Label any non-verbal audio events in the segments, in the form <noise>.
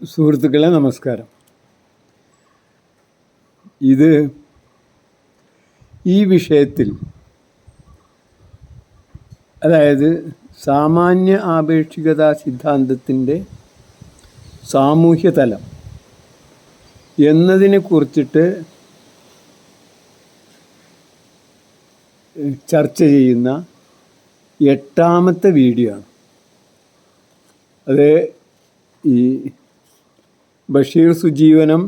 സുഹൃത്തുക്കളെ നമസ്കാരം. ഇത് ഈ വിഷയത്തിൽ അതായത് സാമാന്യ ആപേക്ഷികതാ സിദ്ധാന്തത്തിന്റെ സാമൂഹ്യ തലം എന്നതിനെ കുറിച്ചിട്ട് ചർച്ച ചെയ്യുന്ന എട്ടാമത്തെ വീഡിയോ ആണ്. അത് ഈ ബഷീർ സുജീവനം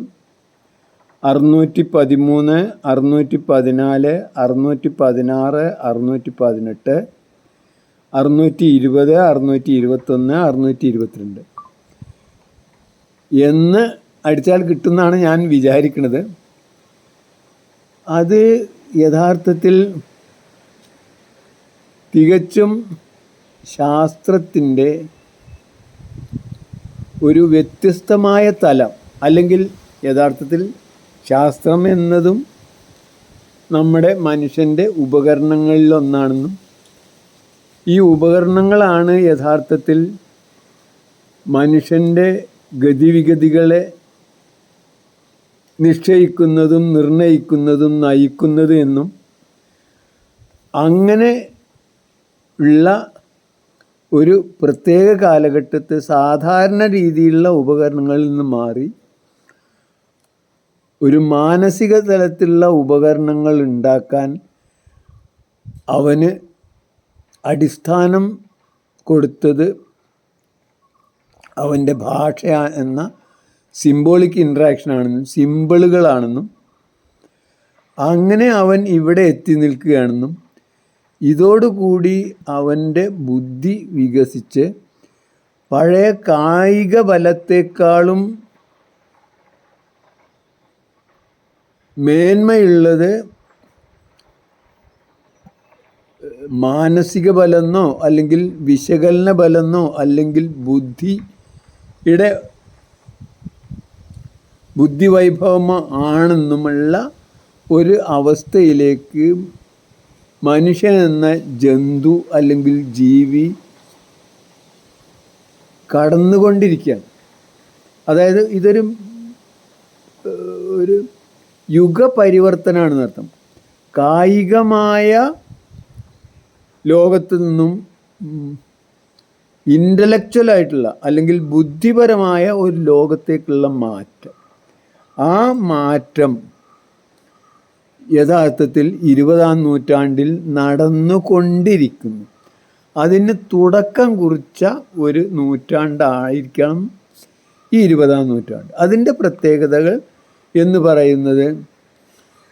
അറുന്നൂറ്റി പതിമൂന്ന് അറുന്നൂറ്റി പതിനാല് അറുന്നൂറ്റി പതിനാറ് അറുന്നൂറ്റി പതിനെട്ട് അറുന്നൂറ്റി ഇരുപത് അറുന്നൂറ്റി ഇരുപത്തൊന്ന് അറുന്നൂറ്റി ഇരുപത്തിരണ്ട് എന്ന് അടിച്ചാൽ കിട്ടുമെന്നാണ് ഞാൻ വിചാരിക്കുന്നത് അത് യഥാർത്ഥത്തിൽ തികച്ചും ശാസ്ത്രത്തിന്റെ ഒരു വ്യത്യസ്തമായ തലം അല്ലെങ്കിൽ യഥാർത്ഥത്തിൽ ശാസ്ത്രം എന്നതും നമ്മുടെ മനുഷ്യന്റെ ഉപകരണങ്ങളിലൊന്നാണെന്നും ഈ ഉപകരണങ്ങളാണ് യഥാർത്ഥത്തിൽ മനുഷ്യന്റെ ഗതിവിഗതികളെ നിശ്ചയിക്കുന്നതും നിർണയിക്കുന്നതും നയിക്കുന്നത് എന്നും അങ്ങനെ ഉള്ള ഒരു പ്രത്യേക കാലഘട്ടത്തെ സാധാരണ രീതിയിലുള്ള ഉപകരണങ്ങളിൽ നിന്ന് മാറി ഒരു മാനസിക തലത്തിലുള്ള ഉപകരണങ്ങൾ ഉണ്ടാക്കാൻ അവന് അടിസ്ഥാനം കൊടുത്തത് അവന്റെ ഭാഷ എന്ന സിംബോളിക് ഇൻട്രാക്ഷൻ ആണെന്നും സിമ്പിളുകളാണെന്നും അങ്ങനെ അവൻ ഇവിടെ എത്തി നിൽക്കുകയാണെന്നും ഇതോടുകൂടി അവന്റെ ബുദ്ധി വികസിച്ച് പഴയ കായിക ബലത്തെക്കാളും മേന്മയുള്ളത് മാനസിക ബലമെന്നോ അല്ലെങ്കിൽ വിശകലന ബലമെന്നോ അല്ലെങ്കിൽ ബുദ്ധിയുടെ ബുദ്ധിവൈഭവമോ ആണെന്നുമുള്ള ഒരു അവസ്ഥയിലേക്ക് മനുഷ്യൻ എന്ന ജന്തു അല്ലെങ്കിൽ ജീവി കടന്നുകൊണ്ടിരിക്കുകയാണ്. അതായത് ഇതൊരു ഒരു യുഗപരിവർത്തനമാണെന്ന് അർത്ഥം. കായികമായ ലോകത്തു നിന്നും ഇന്റലക്ച്വലായിട്ടുള്ള അല്ലെങ്കിൽ ബുദ്ധിപരമായ ഒരു ലോകത്തേക്കുള്ള മാറ്റം. ആ മാറ്റം യഥാർത്ഥത്തിൽ ഇരുപതാം നൂറ്റാണ്ടിൽ നടന്നുകൊണ്ടിരിക്കുന്നു. അതിന് തുടക്കം കുറിച്ച ഒരു നൂറ്റാണ്ടായിരിക്കണം ഈ ഇരുപതാം നൂറ്റാണ്ട്. അതിന്റെ പ്രത്യേകതകൾ എന്ന് പറയുന്നത്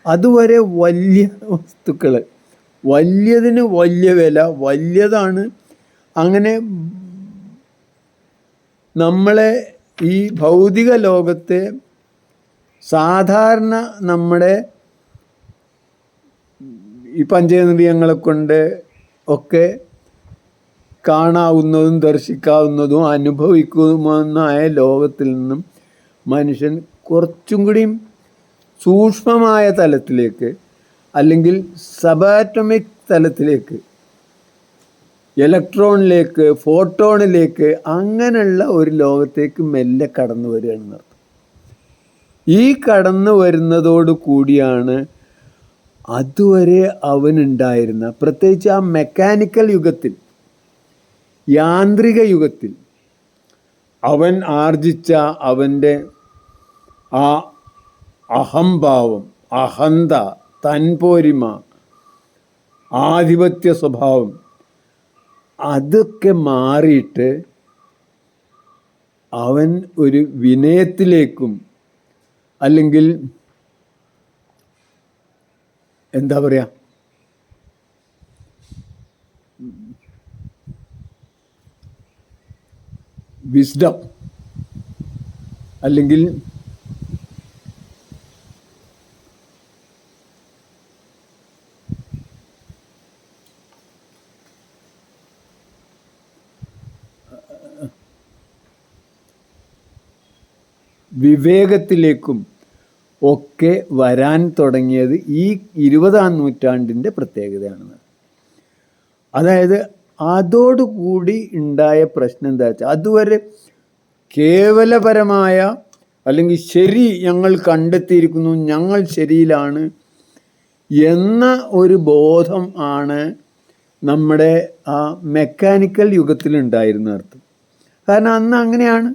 അതുവരെ വലിയ വസ്തുക്കൾ വലിയതിന് വലിയ വില വലിയതാണ്. അങ്ങനെ നമ്മളെ ഈ ഭൗതിക ലോകത്തെ സാധാരണ നമ്മുടെ ഈ പഞ്ചേന്ദ്രിയങ്ങളെ കൊണ്ട് ഒക്കെ കാണാവുന്നതും ദർശിക്കാവുന്നതും അനുഭവിക്കുമെന്നായ ലോകത്തിൽ നിന്നും മനുഷ്യൻ കുറച്ചും കൂടിയും സൂക്ഷ്മമായ തലത്തിലേക്ക് അല്ലെങ്കിൽ സബാറ്റമിക് തലത്തിലേക്ക് ഇലക്ട്രോണിലേക്ക് ഫോട്ടോണിലേക്ക് അങ്ങനെയുള്ള ഒരു ലോകത്തേക്ക് മെല്ലെ കടന്നു വരികയാണെന്ന് അർത്ഥം ഈ കടന്നു വരുന്നതോടു കൂടിയാണ് അതുവരെ അവനുണ്ടായിരുന്ന പ്രത്യേകിച്ച് ആ മെക്കാനിക്കൽ യുഗത്തിൽ യാന്ത്രിക യുഗത്തിൽ അവൻ ആർജിച്ച അവന്റെ ആ അഹംഭാവം അഹന്ത തൻപോരിമ ആധിപത്യ സ്വഭാവം അതൊക്കെ മാറിയിട്ട് അവൻ ഒരു വിനയത്തിലേക്കും അല്ലെങ്കിൽ എന്താ പറയുക വിസ്ഡം അല്ലെങ്കിൽ വിവേകത്തിലേക്കും ഒക്കെ വരാൻ തുടങ്ങിയത് ഈ ഇരുപതാം നൂറ്റാണ്ടിന്റെ പ്രത്യേകതയാണ് അതായത് അതോടുകൂടി ഉണ്ടായ പ്രശ്നം എന്താ വെച്ചാൽ അതുവരെ കേവലപരമായ അല്ലെങ്കിൽ ശരി ഞങ്ങൾ കണ്ടെത്തിയിരിക്കുന്നു ഞങ്ങൾ ശരിയിലാണ് എന്ന ഒരു ബോധം ആണ് നമ്മുടെ ആ മെക്കാനിക്കൽ യുഗത്തിലുണ്ടായിരുന്ന അർത്ഥം. കാരണം അന്ന് അങ്ങനെയാണ്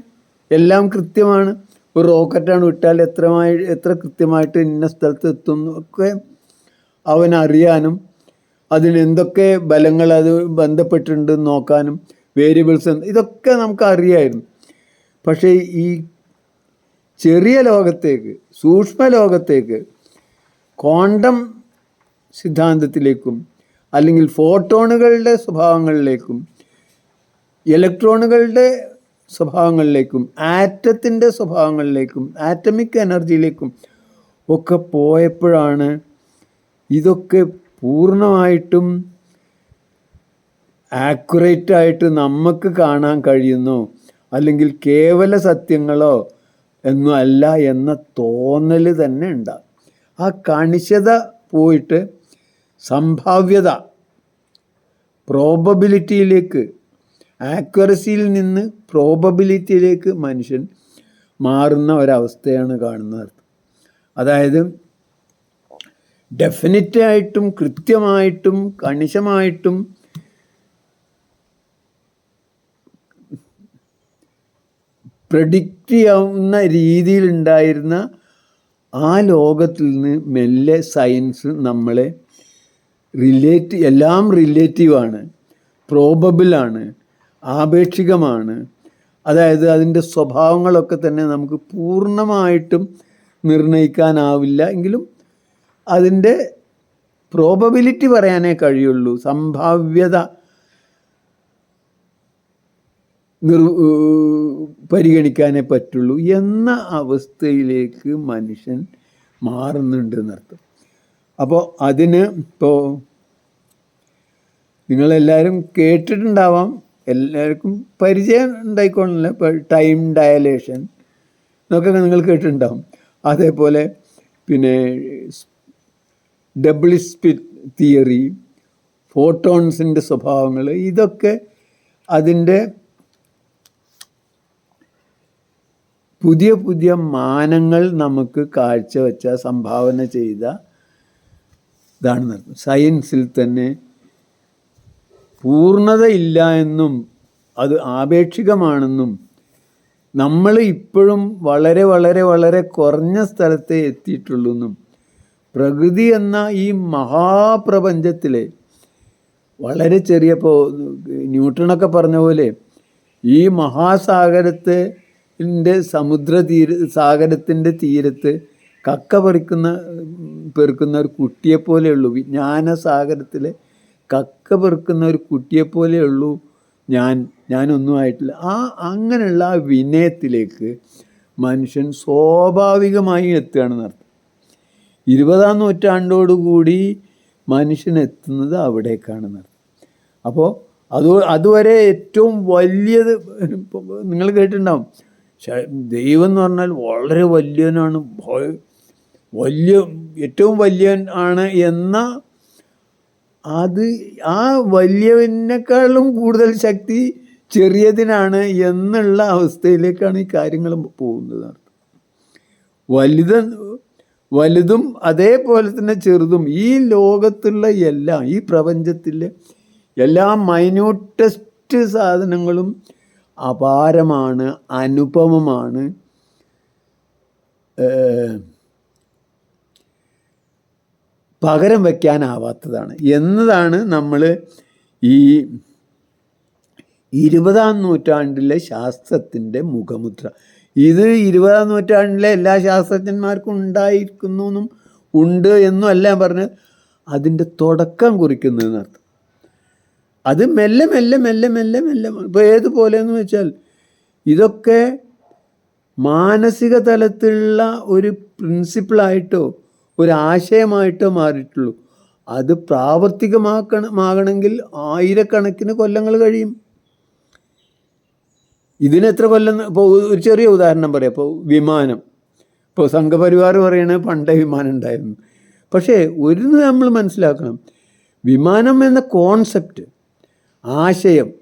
എല്ലാം കൃത്യമാണ്. ഒരു റോക്കറ്റാണ് വിട്ടാൽ എത്രമായി എത്ര കൃത്യമായിട്ട് ഇന്ന സ്ഥലത്ത് എത്തുന്നു ഒക്കെ അവൻ അറിയാനും അതിന് എന്തൊക്കെ ബലങ്ങൾ അത് ബന്ധപ്പെട്ടിട്ടുണ്ട് നോക്കാനും വേരിയബിൾസ് ഇതൊക്കെ നമുക്ക് അറിയായിരുന്നു. പക്ഷേ ഈ ചെറിയ ലോകത്തേക്ക് സൂക്ഷ്മ ലോകത്തേക്ക് ക്വാണ്ടം സിദ്ധാന്തത്തിലേക്കും അല്ലെങ്കിൽ ഫോട്ടോണുകളുടെ സ്വഭാവങ്ങളിലേക്കും ഇലക്ട്രോണുകളുടെ സ്വഭാവങ്ങളിലേക്കും ആറ്റത്തിന്റെ സ്വഭാവങ്ങളിലേക്കും ആറ്റമിക് എനർജിയിലേക്കും ഒക്കെ പോയപ്പോഴാണ് ഇതൊക്കെ പൂർണമായിട്ടും ആക്യുറേറ്റായിട്ട് നമുക്ക് കാണാൻ കഴിയുന്നു. അല്ലെങ്കിൽ കേവല സത്യങ്ങളോ ഒന്നും അല്ല എന്ന തോന്നൽ തന്നെ ഉണ്ടാകും ആ കണിശത പോയിട്ട് സംഭാവ്യത പ്രോബബിലിറ്റിയിലേക്ക് ആക്യുറസിയിൽ നിന്ന് പ്രോബബിലിറ്റിയിലേക്ക് മനുഷ്യൻ മാറുന്ന ഒരവസ്ഥയാണ് കാണുന്നത് അതായത് ഡെഫിനറ്റായിട്ടും കൃത്യമായിട്ടും കണിശമായിട്ടും പ്രഡിക്റ്റ് ചെയ്യാവുന്ന രീതിയിലുണ്ടായിരുന്ന ആ ലോകത്തിൽ നിന്ന് മെല്ലെ സയൻസ് നമ്മളെ റിലേറ്റ് എല്ലാം റിലേറ്റീവാണ് പ്രോബബിളാണ് ആപേക്ഷികമാണ്. അതായത് അതിന്റെ സ്വഭാവങ്ങളൊക്കെ തന്നെ നമുക്ക് പൂർണമായിട്ടും നിർണയിക്കാനാവില്ല എങ്കിലും അതിന്റെ പ്രോബബിലിറ്റി പറയാനേ കഴിയുള്ളൂ. സംഭാവ്യത നിർ പരിഗണിക്കാനേ പറ്റുള്ളൂ എന്ന അവസ്ഥയിലേക്ക് മനുഷ്യൻ മാറുന്നുണ്ട് എന്നർത്ഥം. അപ്പോൾ അതിന് ഇപ്പോൾ നിങ്ങളെല്ലാവരും കേട്ടിട്ടുണ്ടാവാം എല്ലാവർക്കും പരിചയം ഉണ്ടായിക്കൊള്ളില്ല ഇപ്പോൾ ടൈം ഡയലേഷൻ എന്നൊക്കെ നിങ്ങൾ കേട്ടിട്ടുണ്ടാവും. അതേപോലെ പിന്നെ ഡബിൾ സ്പിറ്റ് തിയറി ഫോട്ടോൺസിന്റെ സ്വഭാവങ്ങൾ ഇതൊക്കെ അതിന്റെ പുതിയ പുതിയ മാനങ്ങൾ നമുക്ക് കാഴ്ചവെച്ച സംഭാവന ചെയ്ത ഇതാണ് സയൻസിൽ തന്നെ പൂർണതയില്ല എന്നും അത് ആപേക്ഷികമാണെന്നും നമ്മൾ ഇപ്പോഴും വളരെ വളരെ വളരെ കുറഞ്ഞ സ്ഥലത്തെ എത്തിയിട്ടുള്ളൂ എന്നും പ്രകൃതി എന്ന ഈ മഹാപ്രപഞ്ചത്തിലെ വളരെ ചെറിയ ഇപ്പോൾ ന്യൂട്ടണൊക്കെ പറഞ്ഞ പോലെ ഈ മഹാസാഗരത്തെ ന്റെ സമുദ്ര തീര സാഗരത്തിന്റെ തീരത്ത് കക്ക പറിക്കുന്ന പെറുക്കുന്ന ഒരു കുട്ടിയെപ്പോലെയുള്ളൂ. വിജ്ഞാനസാഗരത്തിലെ കക്ക പെറുക്കുന്ന ഒരു കുട്ടിയെപ്പോലെയുള്ളൂ ഞാൻ ഞാനൊന്നും ആയിട്ടില്ല. ആ അങ്ങനെയുള്ള ആ വിനയത്തിലേക്ക് മനുഷ്യൻ സ്വാഭാവികമായി എത്തുകയാണെന്ന് അർത്ഥം ഇരുപതാം നൂറ്റാണ്ടോടുകൂടി മനുഷ്യൻ എത്തുന്നത് അവിടേക്കാണെന്ന് അർത്ഥം അപ്പോൾ അത് അതുവരെ ഏറ്റവും വലിയത് <laughs> നിങ്ങൾ കേട്ടിട്ടുണ്ടാവും. ദൈവം എന്ന് പറഞ്ഞാൽ വളരെ വലിയവനാണ്. വലിയ ഏറ്റവും വലിയവൻ ആണ് എന്ന അത് ആ വലിയവനേക്കാളും കൂടുതൽ ശക്തി ചെറിയതിനാണ് എന്നുള്ള അവസ്ഥയിലേക്കാണ് ഈ കാര്യങ്ങൾ പോകുന്നത്. വലുത് വലുതും അതേപോലെ തന്നെ ചെറുതും ഈ ലോകത്തുള്ള എല്ലാം ഈ പ്രപഞ്ചത്തിലെ എല്ലാ മൈന്യൂട്ടസ്റ്റ് സാധനങ്ങളും അപാരമാണ് അനുപമമാണ്. പകരം വയ്ക്കാനാവാത്തതാണ് എന്നതാണ് നമ്മൾ ഈ ഇരുപതാം നൂറ്റാണ്ടിലെ ശാസ്ത്രത്തിന്റെ മുഖമുദ്ര. ഇത് ഇരുപതാം നൂറ്റാണ്ടിലെ എല്ലാ ശാസ്ത്രജ്ഞന്മാർക്കും ഉണ്ടായിരിക്കുന്നു എന്നും ഉണ്ട് എന്നും അല്ല പറഞ്ഞത്. പറഞ്ഞ് അതിന്റെ തുടക്കം കുറിക്കുന്നതെന്നർത്ഥം അത് മെല്ലെ മെല്ലെ മെല്ലെ മെല്ലെ മെല്ലെ ഇപ്പോൾ ഏതുപോലെ എന്ന് വെച്ചാൽ ഇതൊക്കെ മാനസിക തലത്തിലുള്ള ഒരു പ്രിൻസിപ്പിളായിട്ടോ ഒരു ആശയമായിട്ടോ മാറിയിട്ടുള്ളൂ. അത് പ്രാവർത്തികമാക്കണമാകണമെങ്കിൽ ആയിരക്കണക്കിന് കൊല്ലങ്ങൾ കഴിയും. ഇതിന് എത്ര കൊല്ലം ഇപ്പോൾ ഒരു ചെറിയ ഉദാഹരണം പറയാം. ഇപ്പോൾ വിമാനം. ഇപ്പോൾ സംഘപരിവാർ പറയണത് പണ്ടേ വിമാനം ഉണ്ടായിരുന്നു. പക്ഷേ ഒരു നമ്മൾ മനസ്സിലാക്കണം. വിമാനം എന്ന കോൺസെപ്റ്റ് ആശയം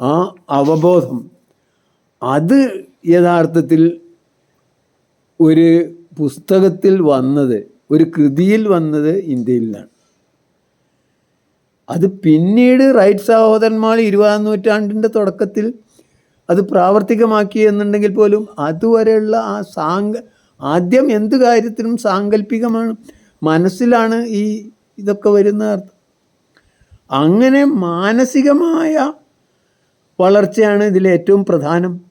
ആ അവബോധം അത് യഥാർത്ഥത്തിൽ ഒരു പുസ്തകത്തിൽ വന്നത് ഒരു കൃതിയിൽ വന്നത് ഇന്ത്യയിൽ നിന്നാണ് അത് പിന്നീട് റൈറ്റ് സഹോദരന്മാർ ഇരുപതാം നൂറ്റാണ്ടിന്റെ തുടക്കത്തിൽ അത് പ്രാവർത്തികമാക്കി എന്നുണ്ടെങ്കിൽ പോലും അതുവരെയുള്ള ആ സാങ്ക ആദ്യം എന്ത് കാര്യത്തിനും സാങ്കല്പികമാണ് മനസ്സിലാണ് ഈ ഇതൊക്കെ വരുന്ന അർത്ഥം. അങ്ങനെ മാനസികമായ വളർച്ചയാണ് ഇതിൽ ഏറ്റവും പ്രധാനം.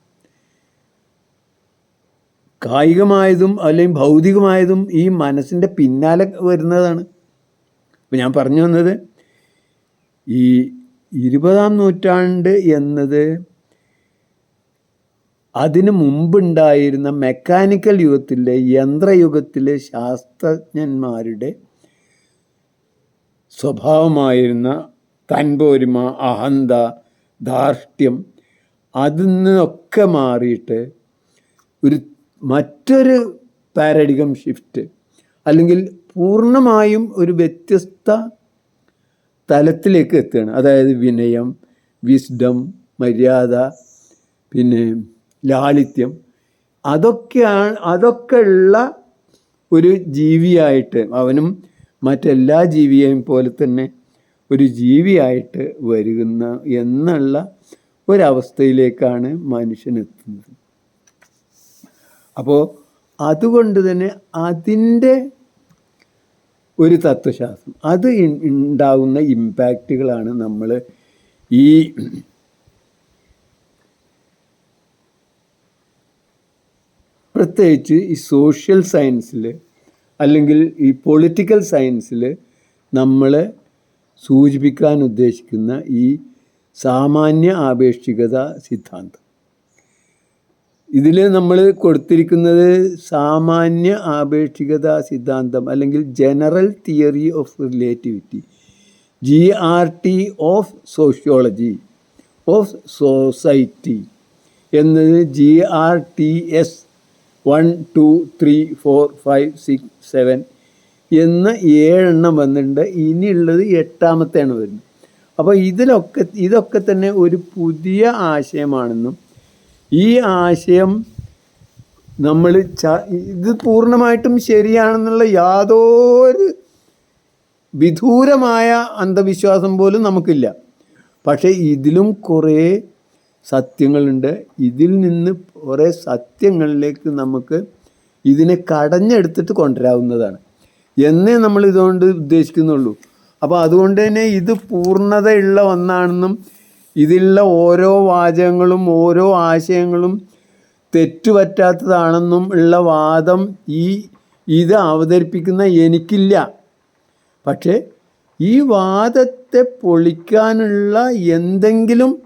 കായികമായതും അല്ലെങ്കിൽ ഭൗതികമായതും ഈ മനസ്സിന്റെ പിന്നാലെ വരുന്നതാണ്. ഇപ്പം ഞാൻ പറഞ്ഞു വന്നത് ഈ ഇരുപതാം നൂറ്റാണ്ട് എന്നത് അതിനു മുമ്പുണ്ടായിരുന്ന മെക്കാനിക്കൽ യുഗത്തിലെ യന്ത്രയുഗത്തിലെ ശാസ്ത്രജ്ഞന്മാരുടെ സ്വഭാവമായിരുന്ന തൻപോരിമ അഹന്ത ധാർഷ്ട്യം അതിൽ നിന്നൊക്കെ മാറിയിട്ട് ഒരു മറ്റൊരു പാരഡികം ഷിഫ്റ്റ് അല്ലെങ്കിൽ പൂർണമായും ഒരു വ്യത്യസ്ത തലത്തിലേക്ക് എത്തുകയാണ്. അതായത് വിനയം വിസ്ഡം മര്യാദ പിന്നെ ലാളിത്യം. അതൊക്കെയാണ് അതൊക്കെ ഉള്ള ഒരു ജീവിയായിട്ട് അവനും മറ്റെല്ലാ ജീവിയെയും പോലെ തന്നെ ഒരു ജീവിയായിട്ട് വരുന്ന എന്നുള്ള ഒരവസ്ഥയിലേക്കാണ് മനുഷ്യനെത്തുന്നത് അപ്പോൾ അതുകൊണ്ട് തന്നെ അതിന്റെ ഒരു തത്വശാസ്ത്രം അത് ഉണ്ടാകുന്ന ഇമ്പാക്റ്റുകളാണ് നമ്മൾ ഈ പ്രത്യേകിച്ച് ഈ സോഷ്യൽ സയൻസിൽ അല്ലെങ്കിൽ ഈ പൊളിറ്റിക്കൽ സയൻസിൽ നമ്മൾ സൂചിപ്പിക്കാൻ ഉദ്ദേശിക്കുന്ന ഈ സാമാന്യ ആപേക്ഷികത സിദ്ധാന്തം. ഇതിൽ നമ്മൾ കൊടുത്തിരിക്കുന്നത് സാമാന്യ ആപേക്ഷികത സിദ്ധാന്തം അല്ലെങ്കിൽ general theory of relativity G R T of sociology of society എന്നത് G R T S one two three four five six seven എന്ന ഏഴെണ്ണം വന്നിട്ടുണ്ട്. ഇനിയുള്ളത് എട്ടാമത്തെയാണ് വരുന്നത്. അപ്പോൾ ഇതിലൊക്കെ ഇതൊക്കെ തന്നെ ഒരു പുതിയ ആശയമാണെന്നും ഈ ആശയം നമ്മൾ ച ഇത് പൂർണമായിട്ടും ശരിയാണെന്നുള്ള യാതൊരു വിദൂരമായ അന്ധവിശ്വാസം പോലും നമുക്കില്ല. പക്ഷേ ഇതിലും കുറേ സത്യങ്ങളുണ്ട്. ഇതിൽ നിന്ന് കുറേ സത്യങ്ങളിലേക്ക് നമുക്ക് ഇതിനെ കടഞ്ഞെടുത്തിട്ട് കൊണ്ടുവരാവുന്നതാണ്. എന്നേ നമ്മൾ ഇതുകൊണ്ട് ഉദ്ദേശിക്കുന്നുള്ളൂ. അപ്പോൾ അതുകൊണ്ട് തന്നെ ഇത് പൂർണതയുള്ള ഒന്നാണെന്നും ഇതിലുള്ള ഓരോ വാചകങ്ങളും ഓരോ ആശയങ്ങളും തെറ്റുപറ്റാത്തതാണെന്നും ഉള്ള വാദം ഈ ഇത് അവതരിപ്പിക്കുന്ന എനിക്കില്ല. പക്ഷേ ഈ വാദത്തെ പൊളിക്കാനുള്ള എന്തെങ്കിലും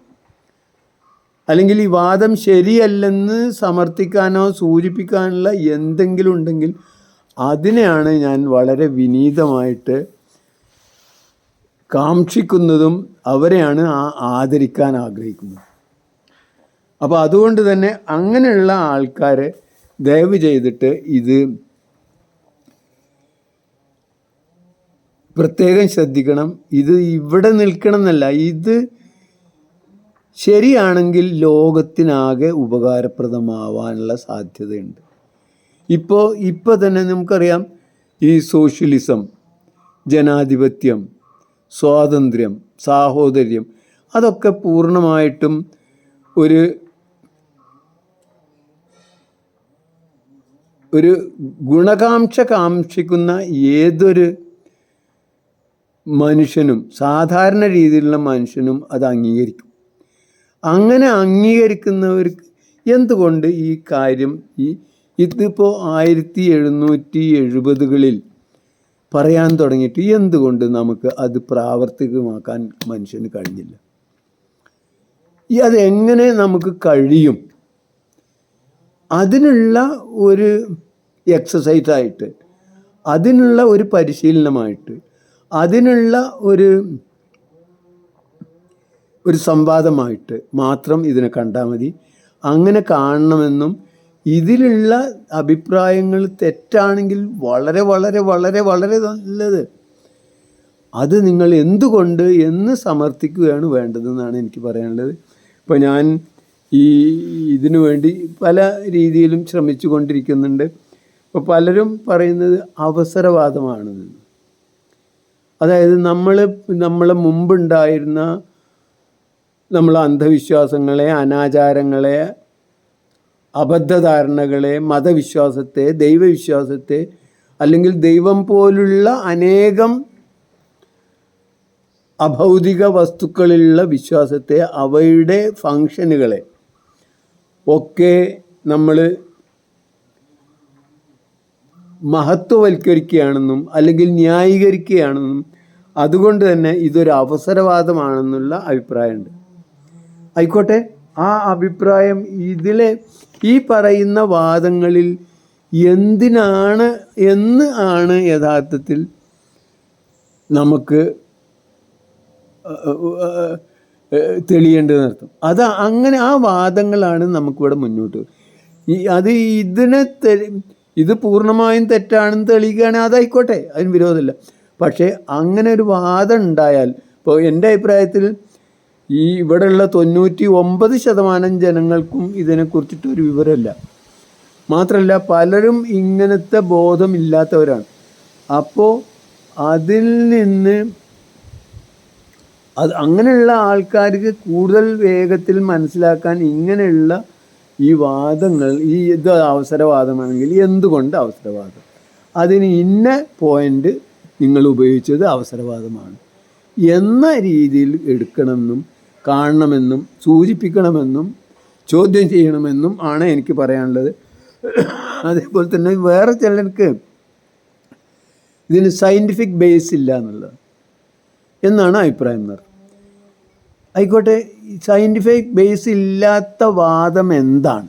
അല്ലെങ്കിൽ ഈ വാദം ശരിയല്ലെന്ന് സമർത്ഥിക്കാനോ സൂചിപ്പിക്കാനുള്ള എന്തെങ്കിലും ഉണ്ടെങ്കിൽ അതിനെയാണ് ഞാൻ വളരെ വിനീതമായിട്ട് കാക്ഷിക്കുന്നതും അവരെയാണ് ആ ആദരിക്കാൻ ആഗ്രഹിക്കുന്നത്. അപ്പോൾ അതുകൊണ്ട് തന്നെ അങ്ങനെയുള്ള ആൾക്കാരെ ദയവ് ചെയ്തിട്ട് ഇത് പ്രത്യേകം ശ്രദ്ധിക്കണം. ഇത് ഇവിടെ നിൽക്കണം എന്നല്ല ഇത് ശരിയാണെങ്കിൽ ലോകത്തിനാകെ ഉപകാരപ്രദമാവാനുള്ള സാധ്യതയുണ്ട്. ഇപ്പോൾ ഇപ്പോൾ തന്നെ നമുക്കറിയാം ഈ സോഷ്യലിസം ജനാധിപത്യം സ്വാതന്ത്ര്യം സാഹോദര്യം അതൊക്കെ പൂർണമായിട്ടും ഒരു ഒരു ഗുണകാംക്ഷ കാക്ഷിക്കുന്ന ഏതൊരു മനുഷ്യനും സാധാരണ രീതിയിലുള്ള മനുഷ്യനും അത് അംഗീകരിക്കും. അങ്ങനെ അംഗീകരിക്കുന്നവർക്ക് എന്തുകൊണ്ട് ഈ കാര്യം ഈ ഇതിപ്പോൾ ആയിരത്തി എഴുന്നൂറ്റി എഴുപതുകളിൽ പറയാൻ തുടങ്ങിയിട്ട് എന്തുകൊണ്ട് നമുക്ക് അത് പ്രാവർത്തികമാക്കാൻ മനുഷ്യന് കഴിഞ്ഞില്ല? ഈ അതെങ്ങനെ നമുക്ക് കഴിയും? അതിനുള്ള ഒരു എക്സസൈസായിട്ട് അതിനുള്ള ഒരു പരിശീലനമായിട്ട് അതിനുള്ള ഒരു ഒരു സംവാദമായിട്ട് മാത്രം ഇതിനെ കണ്ടാൽ മതി. അങ്ങനെ കാണണമെന്നും ഇതിലുള്ള അഭിപ്രായങ്ങൾ തെറ്റാണെങ്കിൽ വളരെ വളരെ വളരെ വളരെ നല്ലത്. അത് നിങ്ങൾ എന്തുകൊണ്ട് എന്ന് സമർത്ഥിക്കുകയാണ് വേണ്ടതെന്നാണ് എനിക്ക് പറയാനുള്ളത്. ഇപ്പോൾ ഞാൻ ഈ ഇതിനു വേണ്ടി പല രീതിയിലും ശ്രമിച്ചു കൊണ്ടിരിക്കുന്നുണ്ട് ഇപ്പോൾ പലരും പറയുന്നത് അവസരവാദമാണെന്ന് അതായത് നമ്മൾ നമ്മളെ മുമ്പുണ്ടായിരുന്ന നമ്മളെ അന്ധവിശ്വാസങ്ങളെ അനാചാരങ്ങളെ അബദ്ധധാരണകളെ മതവിശ്വാസത്തെ ദൈവവിശ്വാസത്തെ അല്ലെങ്കിൽ ദൈവം പോലുള്ള അനേകം അഭൗതിക വസ്തുക്കളിലുള്ള വിശ്വാസത്തെ അവയുടെ ഫങ്ഷനുകളെ ഒക്കെ നമ്മൾ മഹത്വവൽക്കരിക്കുകയാണെന്നും അല്ലെങ്കിൽ ന്യായീകരിക്കുകയാണെന്നും അതുകൊണ്ട് തന്നെ ഇതൊരു അവസരവാദമാണെന്നുള്ള അഭിപ്രായമുണ്ട്. ആയിക്കോട്ടെ ആ അഭിപ്രായം ഇതിലെ ഈ പറയുന്ന വാദങ്ങളിൽ എന്തിനാണ് എന്ന് ആണ് യഥാർത്ഥത്തിൽ നമുക്ക് തെളിയേണ്ടത് നിർത്തും അത് അങ്ങനെ ആ വാദങ്ങളാണ് നമുക്കിവിടെ മുന്നോട്ട് ഈ അത് ഇതിനെ ഇത് പൂർണമായും തെറ്റാണെന്ന് തെളിയിക്കുകയാണെങ്കിൽ അതായിക്കോട്ടെ അതിന് വിരോധമില്ല. പക്ഷേ അങ്ങനെ ഒരു വാദം ഉണ്ടായാൽ ഇപ്പോൾ എന്റെ അഭിപ്രായത്തിൽ ഈ ഇവിടെയുള്ള തൊണ്ണൂറ്റി ഒമ്പത് ശതമാനം ജനങ്ങൾക്കും ഇതിനെക്കുറിച്ചിട്ട് ഒരു വിവരമില്ല. മാത്രമല്ല പലരും ഇങ്ങനത്തെ ബോധമില്ലാത്തവരാണ്. അപ്പോൾ അതിൽ നിന്ന് അത് അങ്ങനെയുള്ള ആൾക്കാർക്ക് കൂടുതൽ വേഗത്തിൽ മനസ്സിലാക്കാൻ ഇങ്ങനെയുള്ള ഈ വാദങ്ങൾ ഈ ഇത് അവസരവാദമാണെങ്കിൽ എന്തുകൊണ്ട് അവസരവാദം? അതിന് ഇന്ന പോയിന്റ് നിങ്ങൾ ഉപയോഗിച്ചത് അവസരവാദമാണ്. എന്ന രീതിയിൽ എടുക്കണമെന്നും കാണണമെന്നും സൂചിപ്പിക്കണമെന്നും ചോദ്യം ചെയ്യണമെന്നും ആണ് എനിക്ക് പറയാനുള്ളത്. അതേപോലെ തന്നെ വേറെ ചിലർക്ക് ഇതിന് സയന്റിഫിക് ബേസ് ഇല്ല എന്നുള്ളത് എന്നാണ് അഭിപ്രായം എന്ന് ആയിക്കോട്ടെ സയന്റിഫിക് ബേസ് ഇല്ലാത്ത വാദം എന്താണ്?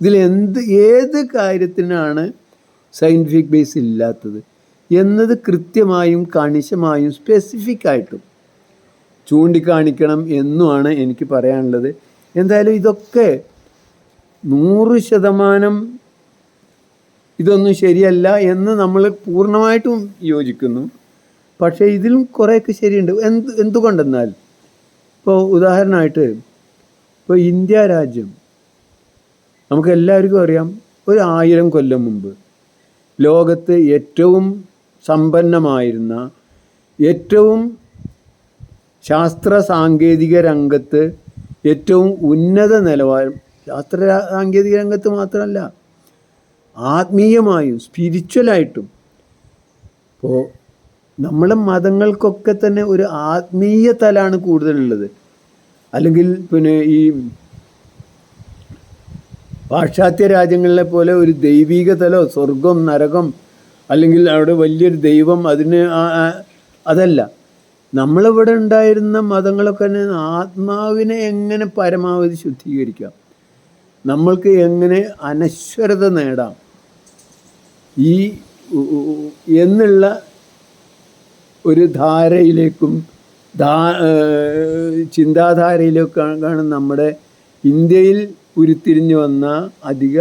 ഇതിൽ എന്ത് ഏത് കാര്യത്തിനാണ് സയന്റിഫിക് ബേസ് ഇല്ലാത്തത്? എന്നത് കൃത്യമായും കണിശമായും സ്പെസിഫിക് ആയിട്ടും ചൂണ്ടിക്കാണിക്കണം എന്നുമാണ് എനിക്ക് പറയാനുള്ളത്. എന്തായാലും ഇതൊക്കെ നൂറ് ശതമാനം ഇതൊന്നും ശരിയല്ല എന്ന് നമ്മൾ പൂർണമായിട്ടും യോജിക്കുന്നു. പക്ഷേ ഇതിലും കുറേയൊക്കെ ശരിയുണ്ട്. എന്ത് എന്തുകൊണ്ടെന്നാൽ ഇപ്പോൾ ഉദാഹരണമായിട്ട് ഇപ്പോൾ ഇന്ത്യ രാജ്യം നമുക്ക് എല്ലാവർക്കും അറിയാം ഒരു ആയിരം കൊല്ലം മുമ്പ് ലോകത്ത് ഏറ്റവും സമ്പന്നമായിരുന്ന ഏറ്റവും ശാസ്ത്ര സാങ്കേതിക രംഗത്ത് ഏറ്റവും ഉന്നത നിലവാരം ശാസ്ത്ര സാങ്കേതിക രംഗത്ത് മാത്രമല്ല ആത്മീയമായും സ്പിരിച്വലായിട്ടും ഇപ്പോൾ നമ്മളെ മതങ്ങൾക്കൊക്കെ തന്നെ ഒരു ആത്മീയ തലാണ് കൂടുതലുള്ളത്. അല്ലെങ്കിൽ പിന്നെ ഈ പാശ്ചാത്യ രാജ്യങ്ങളിലെ പോലെ ഒരു ദൈവിക തലോ സ്വർഗം നരകം അല്ലെങ്കിൽ അവിടെ വലിയൊരു ദൈവം അതിന് അതല്ല. നമ്മളിവിടെ ഉണ്ടായിരുന്ന മതങ്ങളൊക്കെ ആത്മാവിനെ എങ്ങനെ പരമാവധി ശുദ്ധീകരിക്കാം? നമ്മൾക്ക് എങ്ങനെ അനശ്വരത നേടാം? ഈ എന്നുള്ള ഒരു ധാരയിലേക്കും ധാ ചിന്താധാരയിലേക്കാണ് നമ്മുടെ ഇന്ത്യയിൽ ഉരുത്തിരിഞ്ഞു വന്ന അധിക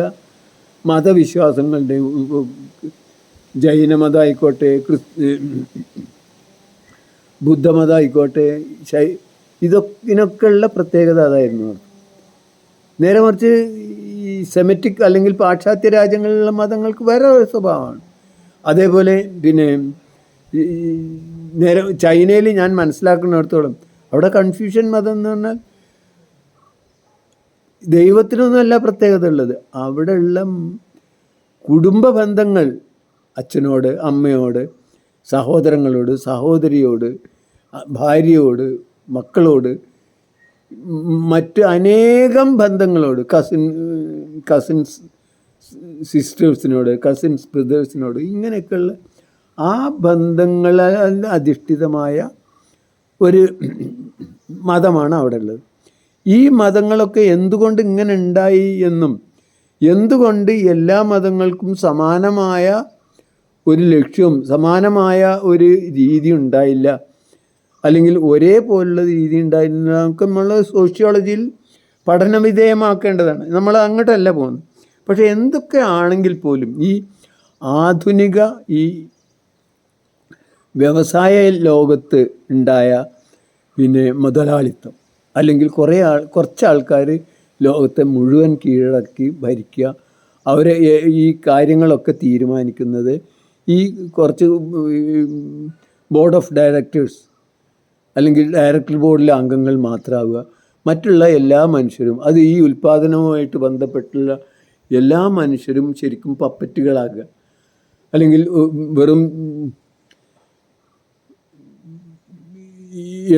മതവിശ്വാസങ്ങളുടെ ജൈനമതമായിക്കോട്ടെ ക്രിസ് ബുദ്ധമതം ആയിക്കോട്ടെ ശൈ ഇതൊക്കെ ഇതിനൊക്കെയുള്ള പ്രത്യേകത അതായിരുന്നു. നേരെ മറിച്ച് ഈ സെമറ്റിക് അല്ലെങ്കിൽ പാശ്ചാത്യ രാജ്യങ്ങളിലുള്ള മതങ്ങൾക്ക് വേറെ ഒരു സ്വഭാവമാണ് അതേപോലെ പിന്നെ നേരെ ചൈനയിൽ ഞാൻ മനസ്സിലാക്കുന്നിടത്തോളം അവിടെ കൺഫ്യൂഷൻ മതം എന്ന് പറഞ്ഞാൽ ദൈവത്തിനൊന്നുമല്ല പ്രത്യേകത ഉള്ളത് അവിടെയുള്ള കുടുംബ ബന്ധങ്ങൾ അച്ഛനോട് അമ്മയോട് സഹോദരങ്ങളോട് സഹോദരിയോട് ഭാര്യയോട് മക്കളോട് മറ്റ് അനേകം ബന്ധങ്ങളോട് കസിൻ കസിൻസ് സിസ്റ്റേഴ്സിനോട് കസിൻസ് ബ്രദേഴ്സിനോട് ഇങ്ങനെയൊക്കെയുള്ള ആ ബന്ധങ്ങളിൽ അധിഷ്ഠിതമായ ഒരു മതമാണ് അവിടെ ഉള്ളത് ഈ മതങ്ങളൊക്കെ എന്തുകൊണ്ട് ഇങ്ങനെ ഉണ്ടായി എന്നും എന്തുകൊണ്ട് എല്ലാ മതങ്ങൾക്കും സമാനമായ ഒരു ലക്ഷ്യവും സമാനമായ ഒരു രീതി ഉണ്ടായില്ല. അല്ലെങ്കിൽ ഒരേപോലുള്ള രീതി ഉണ്ടായില്ല നമുക്ക് നമ്മൾ സോഷ്യോളജിയിൽ പഠനവിധേയമാക്കേണ്ടതാണ് നമ്മൾ അങ്ങോട്ടല്ല പോകുന്നത്. പക്ഷേ എന്തൊക്കെ ആണെങ്കിൽ പോലും ഈ ആധുനിക ഈ വ്യവസായ ലോകത്ത് ഉണ്ടായ പിന്നെ മുതലാളിത്തം അല്ലെങ്കിൽ കുറേ ആൾ കുറച്ച് ആൾക്കാർ ലോകത്തെ മുഴുവൻ കീഴടക്കി ഭരിക്കുക അവരെ ഈ കാര്യങ്ങളൊക്കെ തീരുമാനിക്കുന്നത് ഈ കുറച്ച് ബോർഡ് ഓഫ് ഡയറക്ടേഴ്സ് അല്ലെങ്കിൽ ഡയറക്ടർ ബോർഡിലെ അംഗങ്ങൾ മാത്രമാവുക മറ്റുള്ള എല്ലാ മനുഷ്യരും അത് ഈ ഉൽപ്പാദനവുമായിട്ട് ബന്ധപ്പെട്ടുള്ള എല്ലാ മനുഷ്യരും ശരിക്കും പപ്പറ്റുകളാകുക. അല്ലെങ്കിൽ വെറും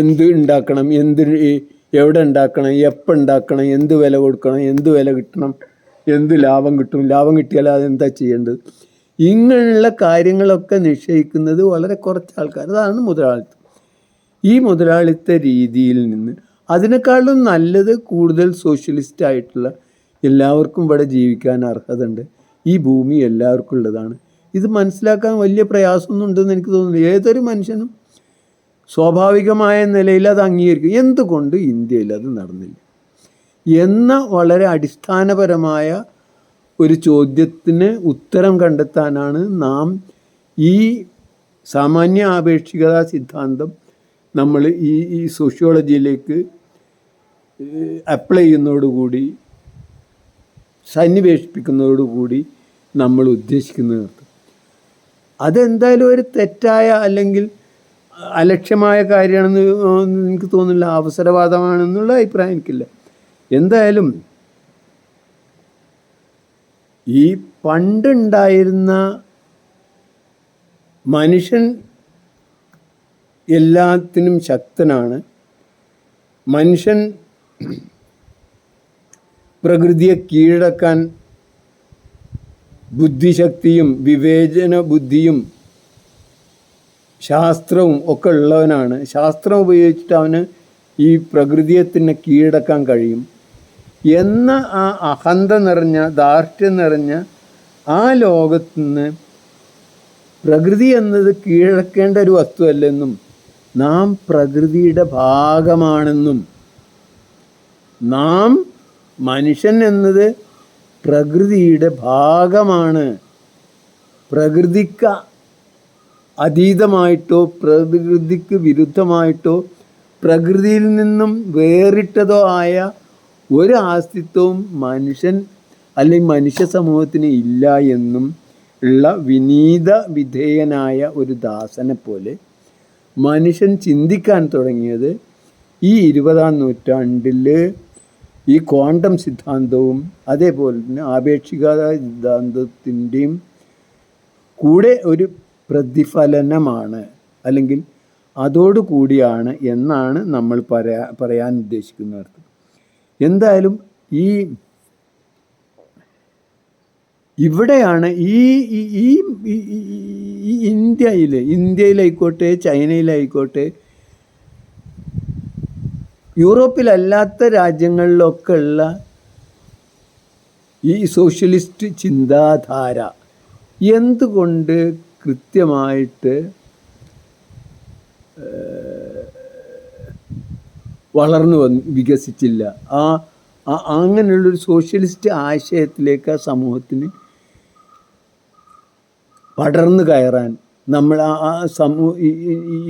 എന്ത് ഉണ്ടാക്കണം എന്ത് എവിടെ ഉണ്ടാക്കണം എപ്പോൾ ഉണ്ടാക്കണം എന്ത് വില കൊടുക്കണം എന്ത് വില കിട്ടണം എന്ത് ലാഭം കിട്ടും ലാഭം കിട്ടിയാൽ അതെന്താ ചെയ്യേണ്ടത്? ഇങ്ങനെയുള്ള കാര്യങ്ങളൊക്കെ നിശ്ചയിക്കുന്നത് വളരെ കുറച്ച് ആൾക്കാർ. അതാണ് മുതലാളിത്തം. ഈ മുതലാളിത്ത രീതിയിൽ നിന്ന് അതിനേക്കാളും നല്ലത് കൂടുതൽ സോഷ്യലിസ്റ്റ് ആയിട്ടുള്ള എല്ലാവർക്കും ഇവിടെ ജീവിക്കാൻ അർഹതയുണ്ട്. ഈ ഭൂമി എല്ലാവർക്കും ഉള്ളതാണ്. ഇത് മനസ്സിലാക്കാൻ വലിയ പ്രയാസമൊന്നും ഉണ്ടെന്ന് എനിക്ക് തോന്നുന്നില്ല. ഏതൊരു മനുഷ്യനും സ്വാഭാവികമായ നിലയിൽ അത് അംഗീകരിക്കും. എന്തുകൊണ്ട് ഇന്ത്യയിൽ അത് നടന്നില്ല? എന്ന വളരെ അടിസ്ഥാനപരമായ ഒരു ചോദ്യത്തിന് ഉത്തരം കണ്ടെത്താനാണ് നാം ഈ സാമാന്യ ആപേക്ഷികത സിദ്ധാന്തം നമ്മൾ ഈ ഈ സോഷ്യോളജിയിലേക്ക് അപ്ലൈ ചെയ്യുന്നതോടുകൂടി സന്നിവേശിപ്പിക്കുന്നതോടുകൂടി നമ്മൾ ഉദ്ദേശിക്കുന്നത് അതെന്തായാലും ഒരു തെറ്റായ അല്ലെങ്കിൽ അലക്ഷ്യമായ കാര്യമാണെന്ന് എനിക്ക് തോന്നുന്നില്ല അവസരവാദമാണെന്നുള്ള അഭിപ്രായം എനിക്കില്ല. എന്തായാലും ഈ പണ്ടുണ്ടായിരുന്ന മനുഷ്യൻ എല്ലാത്തിനും ശക്തനാണ്. മനുഷ്യൻ പ്രകൃതിയെ കീഴടക്കാൻ ബുദ്ധിശക്തിയും വിവേചന ബുദ്ധിയും ശാസ്ത്രവും ഒക്കെ ഉള്ളവനാണ്. ശാസ്ത്രം ഉപയോഗിച്ചിട്ട് അവന് ഈ പ്രകൃതിയെ തന്നെ കീഴടക്കാൻ കഴിയും. എന്ന ആ അഹന്ത നിറഞ്ഞ ദാർഢ്യം നിറഞ്ഞ ആ ലോകത്ത് നിന്ന് പ്രകൃതി എന്നത് കീഴടക്കേണ്ട ഒരു വസ്തുവല്ലെന്നും നാം പ്രകൃതിയുടെ ഭാഗമാണെന്നും. നാം മനുഷ്യൻ എന്നത് പ്രകൃതിയുടെ ഭാഗമാണ്. പ്രകൃതിക്ക് അതീതമായിട്ടോ പ്രകൃതിക്ക് വിരുദ്ധമായിട്ടോ പ്രകൃതിയിൽ നിന്നും വേറിട്ടതോ ആയ ഒരു അസ്തിത്വവും മനുഷ്യൻ അല്ലെങ്കിൽ മനുഷ്യ സമൂഹത്തിന് ഇല്ല എന്നും ഉള്ള വിനീത വിധേയനായ ഒരു ദാസനെ പോലെ മനുഷ്യൻ ചിന്തിക്കാൻ തുടങ്ങിയത് ഈ ഇരുപതാം നൂറ്റാണ്ടിൽ ഈ ക്വാണ്ടം സിദ്ധാന്തവും അതേപോലെ തന്നെ ആപേക്ഷിക സിദ്ധാന്തത്തിന്റെയും കൂടെ ഒരു പ്രതിഫലനമാണ് അല്ലെങ്കിൽ അതോടുകൂടിയാണ് എന്നാണ് നമ്മൾ പറയാ പറയാൻ ഉദ്ദേശിക്കുന്ന അർത്ഥം. എന്തായാലും ഈ ഇവിടെയാണ് ഈ ഈ ഇന്ത്യയിൽ ഇന്ത്യയിലായിക്കോട്ടെ ചൈനയിലായിക്കോട്ടെ യൂറോപ്പിലല്ലാത്ത രാജ്യങ്ങളിലൊക്കെ ഉള്ള ഈ സോഷ്യലിസ്റ്റ് ചിന്താധാര എന്തുകൊണ്ട് കൃത്യമായിട്ട് വളർന്നു വന്ന് വികസിച്ചില്ല. ആ അങ്ങനെയുള്ളൊരു സോഷ്യലിസ്റ്റ് ആശയത്തിലേക്ക് ആ സമൂഹത്തിന് പടർന്നു കയറാൻ നമ്മൾ ആ സമൂഹ ഈ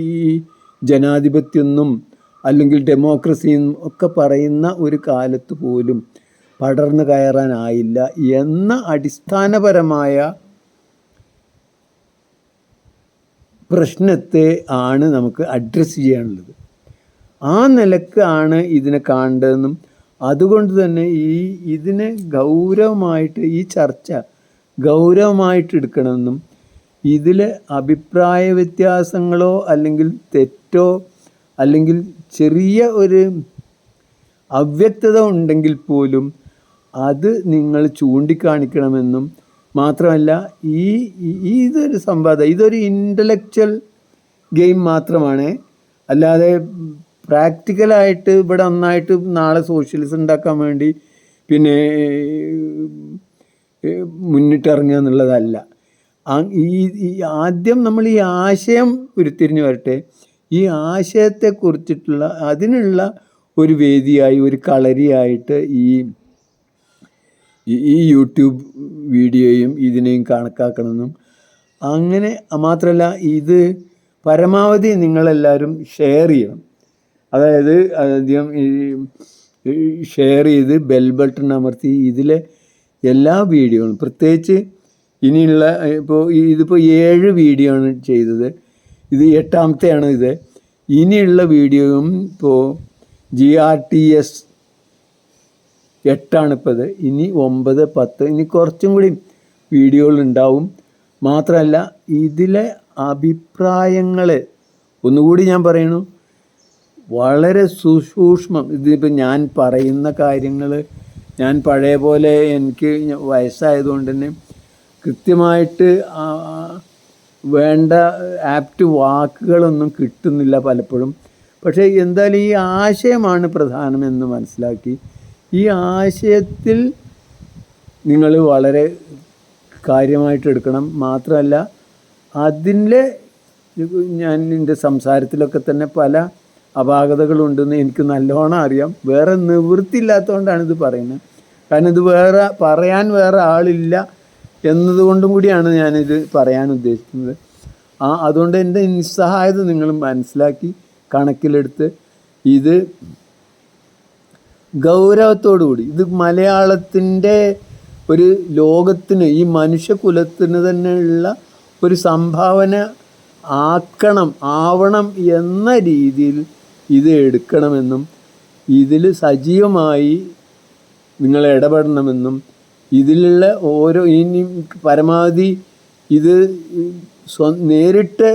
ഈ അല്ലെങ്കിൽ ഡെമോക്രസിയെന്നും ഒക്കെ പറയുന്ന ഒരു കാലത്ത് പോലും പടർന്നു കയറാനായില്ല എന്ന അടിസ്ഥാനപരമായ പ്രശ്നത്തെ ആണ് നമുക്ക് അഡ്രസ്സ് ചെയ്യാനുള്ളത്. ആ നിലക്കാണ് ഇതിനെ കാണേണ്ടതെന്നും അതുകൊണ്ട് തന്നെ ഈ ഇതിനെ ഗൗരവമായിട്ട് ഈ ചർച്ച ഗൗരവമായിട്ട് എടുക്കണമെന്നും ഇതിൽ അഭിപ്രായ വ്യത്യാസങ്ങളോ അല്ലെങ്കിൽ തെറ്റോ അല്ലെങ്കിൽ ചെറിയ ഒരു അവ്യക്തത ഉണ്ടെങ്കിൽ പോലും അത് നിങ്ങൾ ചൂണ്ടിക്കാണിക്കണമെന്നും മാത്രമല്ല ഈ ഇതൊരു സംവാദം ഇതൊരു ഇന്റലക്ച്വൽ ഗെയിം മാത്രമാണ്. അല്ലാതെ പ്രാക്ടിക്കലായിട്ട് ഇവിടെ നന്നായിട്ട് നാളെ സോഷ്യലിസം ഉണ്ടാക്കാൻ വേണ്ടി പിന്നെ മുന്നിട്ടിറങ്ങുക എന്നുള്ളതല്ല. ഈ ആദ്യം നമ്മൾ ഈ ആശയം ഉരുത്തിരിഞ്ഞു വരട്ടെ. ഈ ആശയത്തെ കുറിച്ചിട്ടുള്ള അതിനുള്ള ഒരു വേദിയായി ഒരു കളരിയായിട്ട് ഈ- ഈ യൂട്യൂബ് വീഡിയോയും ഇതിനെയും കണക്കാക്കണമെന്നും അങ്ങനെ മാത്രമല്ല ഇത് പരമാവധി നിങ്ങളെല്ലാവരും ഷെയർ ചെയ്യണം. അതായത് ആദ്യം ഈ ഷെയർ ചെയ്ത് ബെൽ ബട്ടൺ അമർത്തി ഇതിലെ എല്ലാ വീഡിയോകളും പ്രത്യേകിച്ച് ഇനിയുള്ള ഇപ്പോൾ ഇതിപ്പോൾ ഏഴ് വീഡിയോ ആണ് ചെയ്തത്. ഇത് എട്ടാമത്തെയാണ് ഇത്. ഇനിയുള്ള വീഡിയോയും ഇപ്പോൾ ജി ആർ ടി എസ് എട്ടാണ് ഇപ്പോൾ ഇത്. ഇനി ഒമ്പത് പത്ത് ഇനി കുറച്ചും കൂടി വീഡിയോകൾ ഉണ്ടാവും. മാത്രമല്ല ഇതിലെ അഭിപ്രായങ്ങൾ ഒന്നുകൂടി ഞാൻ പറയണു. വളരെ സുസൂക്ഷ്മം. ഇതിപ്പോൾ ഞാൻ പറയുന്ന കാര്യങ്ങൾ ഞാൻ പഴയ പോലെ എനിക്ക് വയസ്സായതുകൊണ്ട് തന്നെ കൃത്യമായിട്ട് വേണ്ട ആപ്റ്റ് വാക്കുകളൊന്നും കിട്ടുന്നില്ല പലപ്പോഴും. പക്ഷേ എന്തായാലും ഈ ആശയമാണ് പ്രധാനമെന്ന് മനസ്സിലാക്കി. ഈ ആശയത്തിൽ നിങ്ങൾ വളരെ കാര്യമായിട്ട് എടുക്കണം. മാത്രമല്ല അതിന്റെ ഞാൻ എന്റെ സംസാരത്തിലൊക്കെ തന്നെ പല അപാകതകളുണ്ടെന്ന് എനിക്ക് നല്ലോണം അറിയാം. വേറെ നിവൃത്തിയില്ലാത്തതുകൊണ്ടാണ് ഇത് പറയുന്നത്. കാരണം ഇത് വേറെ പറയാൻ വേറെ ആളില്ല എന്നതുകൊണ്ടും കൂടിയാണ് ഞാനിത് പറയാൻ ഉദ്ദേശിക്കുന്നത്. ആ അതുകൊണ്ട് എന്റെ നിസ്സഹായത നിങ്ങൾ മനസ്സിലാക്കി കണക്കിലെടുത്ത് ഇത് ഗൗരവത്തോടു കൂടി ഇത് മലയാളത്തിന്റെ ഒരു ലോകത്തിന് ഈ മനുഷ്യകുലത്തിന് തന്നെയുള്ള ഒരു സംഭാവന ആക്കണം ആവണം എന്ന രീതിയിൽ ഇത് എടുക്കണമെന്നും ഇതിൽ സജീവമായി നിങ്ങൾ ഇടപെടണമെന്നും ഇതിലുള്ള ഓരോ ഇനി പരമാവധി ഇത് സ്വ നേരിട്ട്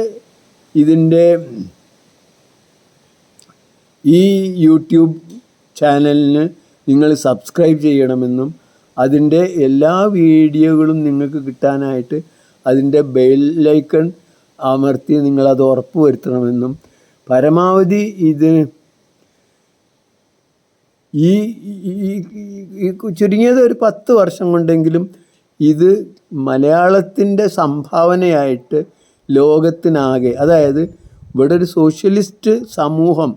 ഇതിന്റെ ഈ യൂട്യൂബ് ചാനലിന് നിങ്ങൾ സബ്സ്ക്രൈബ് ചെയ്യണമെന്നും അതിന്റെ എല്ലാ വീഡിയോകളും നിങ്ങൾക്ക് കിട്ടാനായിട്ട് അതിന്റെ ബെല്ലൈക്കൺ അമർത്തി നിങ്ങളത് ഉറപ്പ് വരുത്തണമെന്നും പരമാവധി ഇത് ഈ ചുരുങ്ങിയത് ഒരു പത്ത് വർഷം കൊണ്ടെങ്കിലും ഇത് മലയാളത്തിന്റെ സംഭാവനയായിട്ട് ലോകത്തിനാകെ അതായത് ഇവിടെ ഒരു സോഷ്യലിസ്റ്റ് സമൂഹം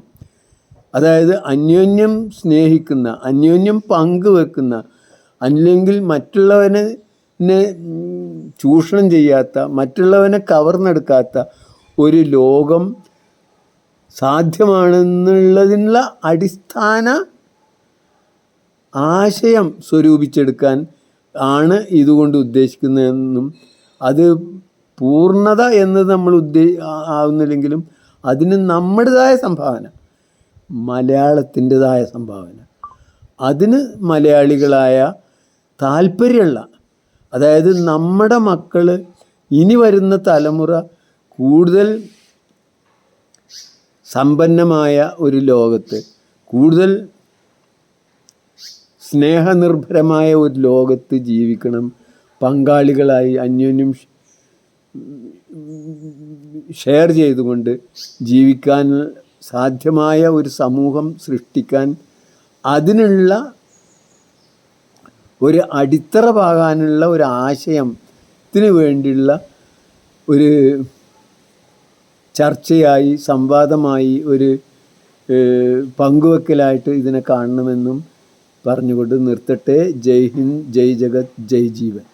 അതായത് അന്യോന്യം സ്നേഹിക്കുന്ന അന്യോന്യം പങ്കുവെക്കുന്ന അല്ലെങ്കിൽ മറ്റുള്ളവനെ ചൂഷണം ചെയ്യാത്ത മറ്റുള്ളവനെ കവർന്നെടുക്കാത്ത ഒരു ലോകം സാധ്യമാണെന്നുള്ളതിനുള്ള അടിസ്ഥാന ആശയം സ്വരൂപിച്ചെടുക്കാൻ ആണ് ഇതുകൊണ്ട് ഉദ്ദേശിക്കുന്നതെന്നും അത് പൂർണത എന്നത് നമ്മൾ ഉദ്ദേ ആവുന്നില്ലെങ്കിലും അതിന് നമ്മുടേതായ സംഭാവന മലയാളത്തിന്റെതായ സംഭാവന. അതിന് മലയാളികളായ താല്പര്യമുള്ള അതായത് നമ്മുടെ മക്കൾ ഇനി വരുന്ന തലമുറ കൂടുതൽ സമ്പന്നമായ ഒരു ലോകത്ത് കൂടുതൽ സ്നേഹനിർഭരമായ ഒരു ലോകത്ത് ജീവിക്കണം പങ്കാളികളായി അന്യോന്യം ഷെയർ ചെയ്തുകൊണ്ട് ജീവിക്കാൻ സാധ്യമായ ഒരു സമൂഹം സൃഷ്ടിക്കാൻ അതിനുള്ള ഒരു അടിത്തറ പാകാനുള്ള ഒരു ആശയത്തിന് വേണ്ടിയുള്ള ഒരു ചർച്ചയായി സംവാദമായി ഒരു പങ്കുവെക്കലായിട്ട് ഇതിനെ കാണണമെന്നും പറഞ്ഞുകൊണ്ട് നിർത്തട്ടെ. ജയ് ഹിന്ദ് ജയ് ജഗത് ജയ് ജീവൻ.